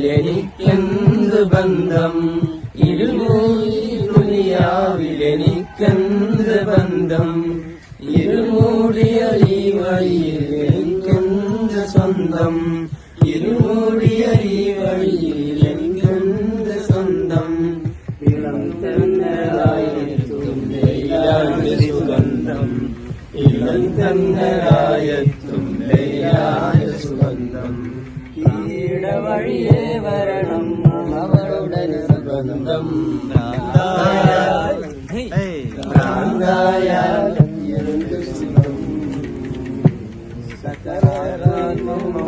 ദുനിയാവിലെനിക്കെന്ത് ബന്ധം? ഇരുമൂ ദുനിയാവിലെനിക്കെന്ത് ബന്ധം? ഇരുമൂടിയ ഈ വഴിയിൽ എനിക്കെന്ത് സ്വന്തം? ഇരുമൂടിയ ഈ വഴിയിൽ എനിക്കെന്ത് സ്വന്തം ഇളം തന്നലായെത്തും ലൈലാന്റെ സുഗന്ധം ഇളം തന്നലായെത്തും ലൈലാന്റെ സുഗന്ധം ഈട വഴിയേ വരണം എന്ത്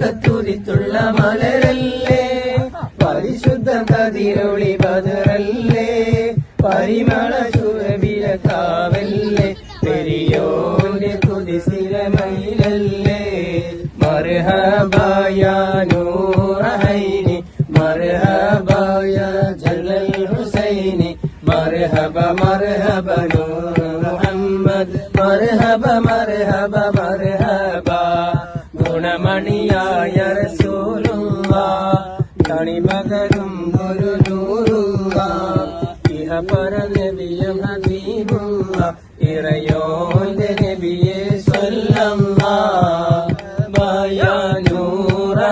പതിമക്കത്തുതിത്തുള്ള മലരല്ലേ? പരിശുദ്ധ കതിരൊളി ബദറല്ലേ പരിമള ചുരവില കാവല്ലേ? പെരിയോന്റെ കുതിസിലെ മയിലല്ലേ? മർഹബായ നൂറഹൈനി മർഹബായ ജലൽ ഹുസൈനി മർഹബ മർഹബ നൂർ മുഹമ്മദ് മർഹബ മർഹബ ഇഹ പര നബിയം ഹബീബുള്ള ഇറയോന്റെ നബിയെ സ്വല്ലല്ലാ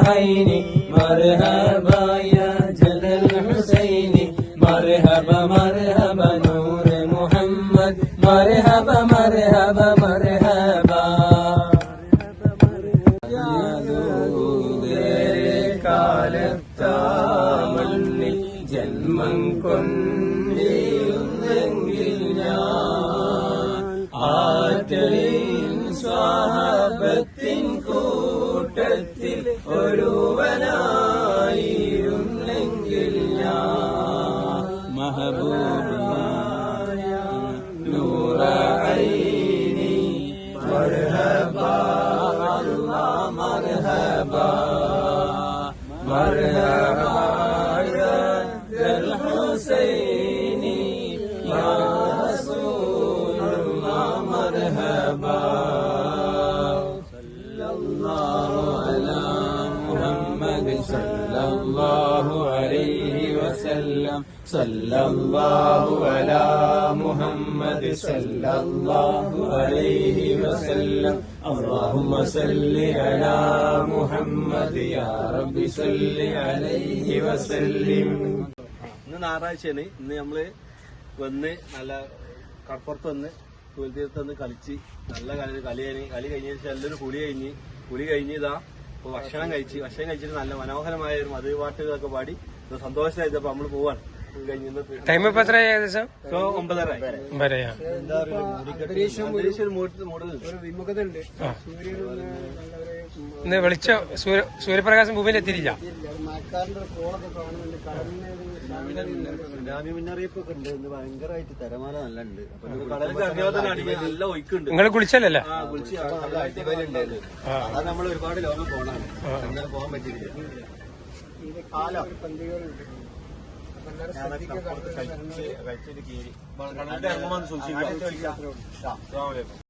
ഹൈനി മർഹബ മർഹബായ ജലൽ ഹുസൈനി മർഹബ മർഹബ നൂർ മുഹമ്മദ്. മർഹബ മർഹബ മർഹബ. കാലത്താ ജന്മം കൊണ്ടിരുന്നെങ്കിൽ ഞാൻ ആറ്റലിൻ സ്വാപത്തിൻ കൂട്ടത്തിൽ ഒരുവനായിരുന്നെങ്കിൽ ഞാൻ മഹബൂബായ നൂറൈനി മർഹബാ الحسين يا رسول الله مرحبا. صلى الله على محمد صلى الله عليه وسلم. صلى الله على محمد صلى الله عليه وسلم. اللهم صل على محمد يا رب صل عليه وسلم. ഞായറാഴ്ചയാണ്. ഇന്ന് നമ്മൾ വന്ന് നല്ല കടപ്പുറത്ത് വന്ന് കുലത്തീരത്ത് വന്ന് കളിച്ച് നല്ല കളി കളിയാണ് കളി കഴിഞ്ഞ നല്ലൊരു കുളി കഴിഞ്ഞ് കുളി കഴിഞ്ഞ് ഇതാ ഇപ്പൊ ഭക്ഷണം കഴിച്ച് ഭക്ഷണം കഴിച്ചിട്ട് നല്ല മനോഹരമായ ഒരു മധു പാട്ടുകളൊക്കെ പാടി സന്തോഷമായപ്പോൾ നമ്മൾ അപ്പൊ നമ്മൾ പോവാണ്. ടൈം ഇപ്പൊ എത്ര ഏകദേശം? ഒമ്പതര അന്തരീക്ഷം ഒരു. ഇന്ന് വെളിച്ച സൂര്യ സൂര്യപ്രകാശം ഭൂമിയിൽ എത്തിയില്ല സുനാമി മുന്നറിയിപ്പ് ഒക്കെ ഉണ്ട്. ഇന്ന് ഭയങ്കരമായിട്ട് തിരമാല നല്ല ഉണ്ട് നിങ്ങൾ കുളിച്ചല്ലേ നല്ല അടിപൊളി ഉണ്ടായിരുന്നു. ആ. നമ്മൾ ഒരുപാട് ലോകം പോണാണ് എന്നാൽ പോകാൻ പറ്റിയില്ല കഴിച്ചിട്ട് കീരി കടലിൽ ഇറങ്ങുമ്പോൾ സൂക്ഷിക്കാം അസ്സലാമു അലൈക്കും.